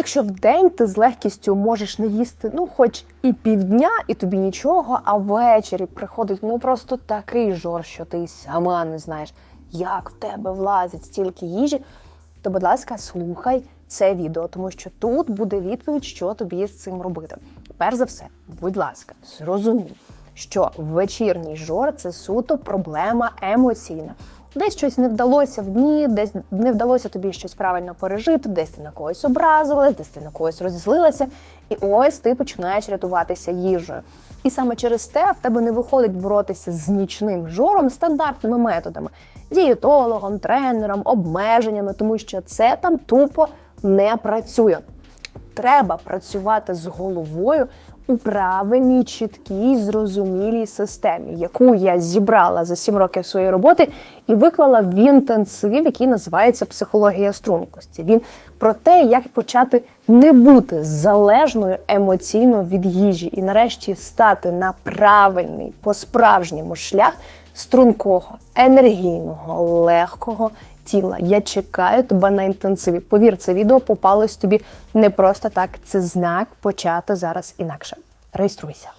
Якщо в день ти з легкістю можеш не їсти, ну хоч і півдня, і тобі нічого, а ввечері приходить ну просто такий жор, що ти сама не знаєш, як в тебе влазить стільки їжі, то, будь ласка, слухай це відео, тому що тут буде відповідь, що тобі з цим робити. Перш за все, будь ласка, зрозумій, що вечірній жор це суто проблема емоційна. Десь щось не вдалося в дні, десь не вдалося тобі щось правильно пережити, десь ти на когось образилась, десь ти на когось розізлилася, і ось ти починаєш рятуватися їжею. І саме через те в тебе не виходить боротися з нічним жором стандартними методами дієтологом, тренером, обмеженнями, тому що це там тупо не працює. Треба працювати з головою у правильній, чіткій, зрозумілій системі, яку я зібрала за 7 років своєї роботи і виклала в інтенсив, який називається психологія стрункості. Він про те, як почати не бути залежною емоційно від їжі і нарешті стати на правильний по-справжньому шлях стрункого, енергійного, легкого тіла. Я чекаю тебе на інтенсиві. Повір, це відео попалось тобі не просто так. Це знак почати зараз інакше. Реєструйся.